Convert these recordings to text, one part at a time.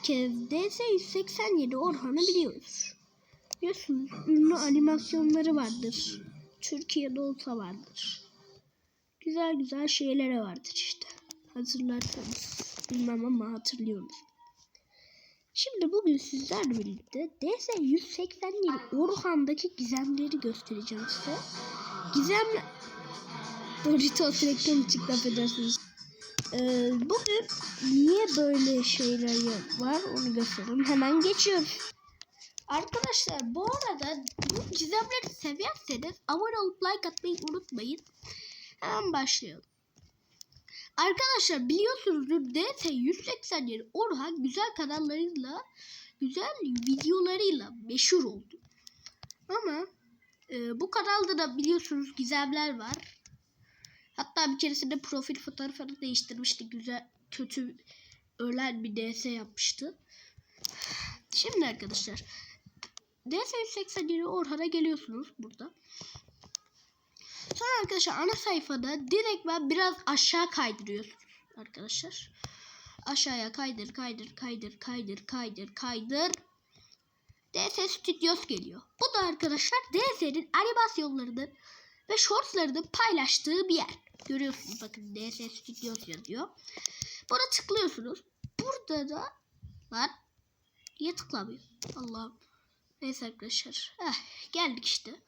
herkes DS187 Orhan'ı biliyoruz. Biliyorsunuz ünlü animasyonları vardır. Türkiye'de olsa vardır. Güzel güzel şeyleri vardır işte. Hatırlarsanız. Bilmem ama hatırlıyoruz. Şimdi bugün sizlerle birlikte DS187 Orhan'daki gizemleri göstereceğim size. Gizemle... Doritos reklamı çıktı affedersiniz. Ee, bugün niye böyle şeyler var onu göstereyim. Hemen geçiyoruz. Arkadaşlar bu arada bu gizemleri severseniz abone olup like atmayı unutmayın. Hemen başlayalım. Arkadaşlar biliyorsunuzdur DS 187 Orhan güzel kanallarıyla güzel videolarıyla meşhur oldu. Ama e, bu kanalda da biliyorsunuz gizemler var. Hatta bir keresinde profil fotoğrafını değiştirmişti. Güzel kötü ölen bir DS yapmıştı. Şimdi arkadaşlar DS 187 Orhan'a geliyorsunuz burada. Sonra arkadaşlar ana sayfada direkt ben biraz aşağı kaydırıyorsunuz arkadaşlar. Aşağıya kaydır kaydır kaydır kaydır kaydır kaydır. DS Studios geliyor. Bu da arkadaşlar DS'nin animasyonlarının ve shortslarının paylaştığı bir yer. Görüyorsunuz bakın DS Studios yazıyor. Buna tıklıyorsunuz. Burada da var. Niye tıklamıyor? Allah'ım. Neyse arkadaşlar. Heh, geldik işte.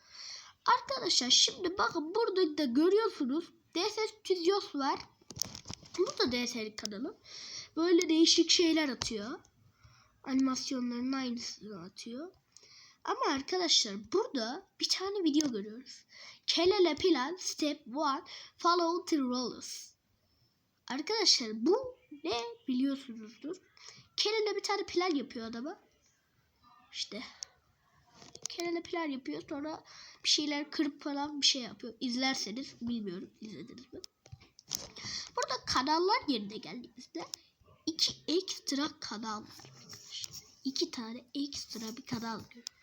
Arkadaşlar şimdi bakın burada da görüyorsunuz DS Studios var. Bu da DS'nin kanalı. Böyle değişik şeyler atıyor. Animasyonların aynısını atıyor. Ama arkadaşlar burada bir tane video görüyoruz. Kelele plan step 1 follow the rules. Arkadaşlar bu ne biliyorsunuzdur. Kelele bir tane plan yapıyor adama. İşte Kelele plan yapıyor sonra bir şeyler kırıp falan bir şey yapıyor. İzlerseniz bilmiyorum izlediniz mi? Burada kanallar yerine geldiğimizde iki ekstra kanal var. İki tane ekstra bir kanal görüyoruz.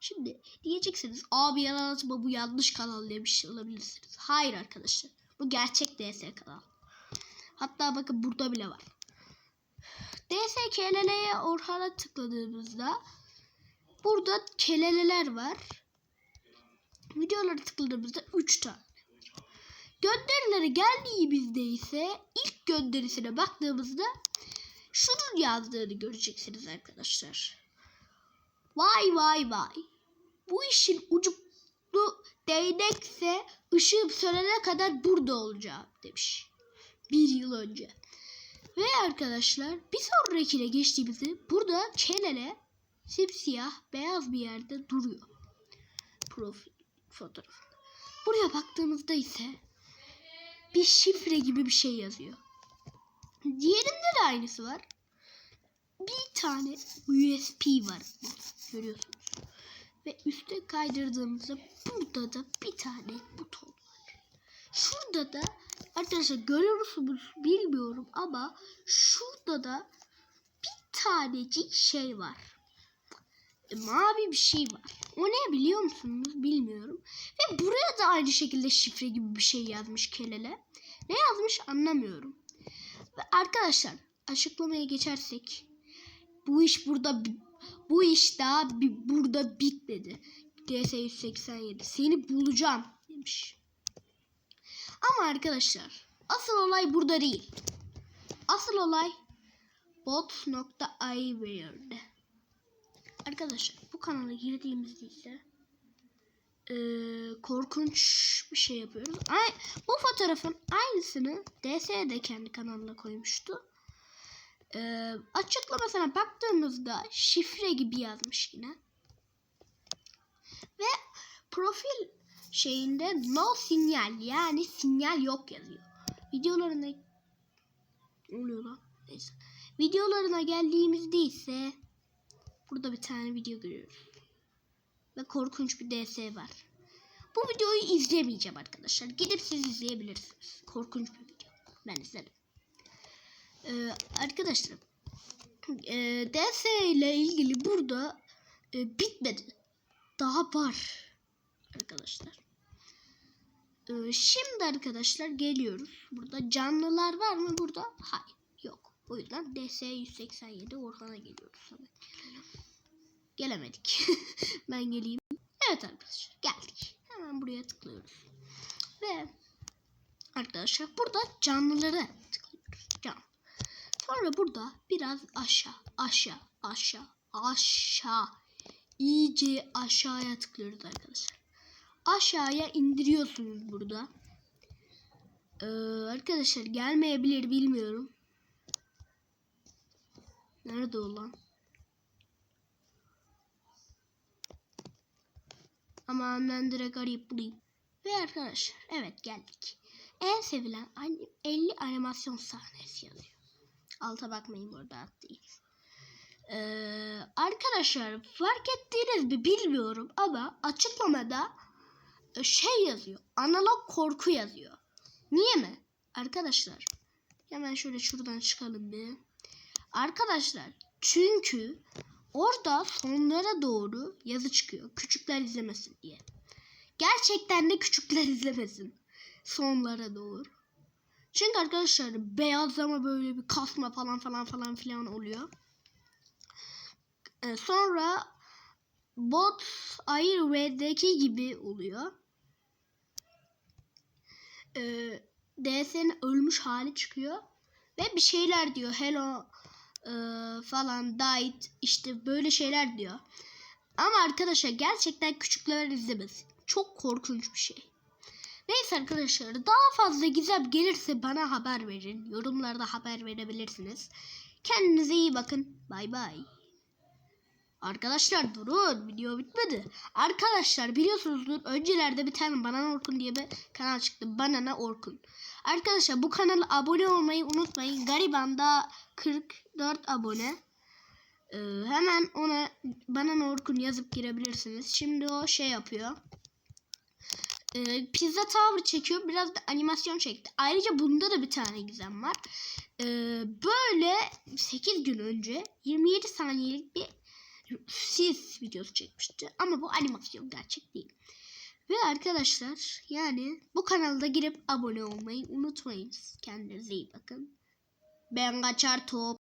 Şimdi diyeceksiniz abi yalan atma bu yanlış kanal demiş olabilirsiniz. Hayır arkadaşlar. Bu gerçek DS kanal. Hatta bakın burada bile var. DS KLL'ye Orhan'a tıkladığımızda burada keleleler var. Videolara tıkladığımızda 3 tane var. Gönderileri geldiğimizde ise ilk gönderisine baktığımızda şunun yazdığını göreceksiniz arkadaşlar. Vay vay vay. Bu işin ucuklu değnekse ışığım sönene kadar burada olacağım demiş. Bir yıl önce. Ve arkadaşlar bir sonrakine geçtiğimizde burada kelele simsiyah beyaz bir yerde duruyor. Profil fotoğrafı. Buraya baktığımızda ise bir şifre gibi bir şey yazıyor. Diğerinde de aynısı var. Bir tane USB var. Görüyorsunuz. Ve üste kaydırdığımızda burada da bir tane buton var. Şurada da arkadaşlar görüyor musunuz bilmiyorum ama şurada da bir tanecik şey var. E, mavi bir şey var. O ne biliyor musunuz bilmiyorum. Ve buraya da aynı şekilde şifre gibi bir şey yazmış Kelele. Ne yazmış anlamıyorum. Ve arkadaşlar açıklamaya geçersek bu iş burada bu iş daha burada bitmedi. DS 187 seni bulacağım demiş. Ama arkadaşlar asıl olay burada değil. Asıl olay bot.iWare'de. Arkadaşlar bu kanala girdiğimizde ise e, korkunç bir şey yapıyoruz. Ay, bu fotoğrafın aynısını DS de kendi kanalına koymuştu. E, açıklamasına baktığımızda şifre gibi yazmış yine. Ve profil şeyinde no sinyal yani sinyal yok yazıyor. Videolarına oluyor lan? Neyse. Videolarına geldiğimizde ise burada bir tane video görüyoruz. Ve korkunç bir DS var. Bu videoyu izlemeyeceğim arkadaşlar. Gidip siz izleyebilirsiniz. Korkunç bir video. Ben izlerim. Ee, arkadaşlar e, DS ile ilgili burada e, bitmedi. Daha var. Arkadaşlar. Ee, şimdi arkadaşlar geliyoruz. Burada canlılar var mı burada? Hayır. Yok. O yüzden DS 187 Orhan'a geliyoruz. Gelemedik. ben geleyim. Evet arkadaşlar geldik. Hemen buraya tıklıyoruz. Ve arkadaşlar burada canlılara tıklıyoruz. Sonra burada biraz aşağı, aşağı, aşağı, aşağı. İyice aşağıya tıklıyoruz arkadaşlar. Aşağıya indiriyorsunuz burada. Ee, arkadaşlar gelmeyebilir bilmiyorum. Nerede o lan? Ama ben direkt arayıp bulayım. Ve arkadaşlar evet geldik. En sevilen anim- 50 animasyon sahnesi yazıyor. Alta bakmayın burada at değil. Ee, arkadaşlar fark ettiğiniz mi bilmiyorum ama açıklamada e, şey yazıyor. Analog korku yazıyor. Niye mi? Arkadaşlar hemen şöyle şuradan çıkalım bir. Arkadaşlar çünkü orada sonlara doğru yazı çıkıyor. Küçükler izlemesin diye. Gerçekten de küçükler izlemesin. Sonlara doğru. Çünkü arkadaşlar beyazlama böyle bir kasma falan falan falan filan oluyor. Ee, sonra bot Air Red'deki gibi oluyor. Ee, DS'nin ölmüş hali çıkıyor. Ve bir şeyler diyor. Hello e, falan died işte böyle şeyler diyor. Ama arkadaşlar gerçekten küçükler izlemesin. Çok korkunç bir şey. Neyse arkadaşlar daha fazla gizem gelirse bana haber verin. Yorumlarda haber verebilirsiniz. Kendinize iyi bakın. Bay bay. Arkadaşlar durun video bitmedi. Arkadaşlar biliyorsunuzdur öncelerde bir tane Banana Orkun diye bir kanal çıktı. Banana Orkun. Arkadaşlar bu kanala abone olmayı unutmayın. Gariban'da 44 abone. Ee, hemen ona Banana Orkun yazıp girebilirsiniz. Şimdi o şey yapıyor. Ee, Pizza Tower çekiyor. Biraz da animasyon çekti. Ayrıca bunda da bir tane gizem var. Ee, böyle 8 gün önce 27 saniyelik bir sis videosu çekmişti. Ama bu animasyon gerçek değil. Ve arkadaşlar yani bu kanalda girip abone olmayı unutmayınız. Kendinize iyi bakın. Ben kaçar top.